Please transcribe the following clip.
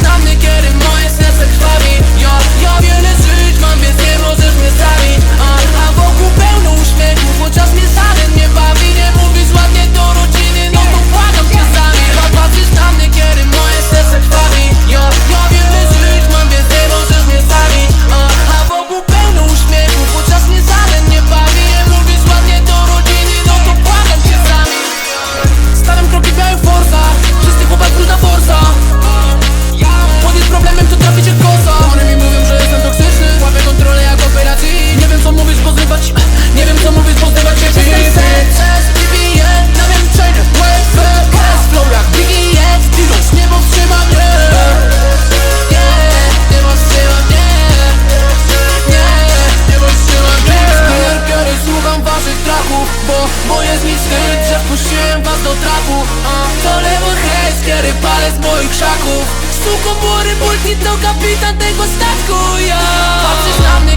znam niekiedy moje serce krwawi Bo, bo jest mi wstyd, że wpuściłem was do trapu. To lewo hej, kiedy palę moich krzaków. Suko, bory, multi, to kapitan tego statku, ja. Patrzysz na mnie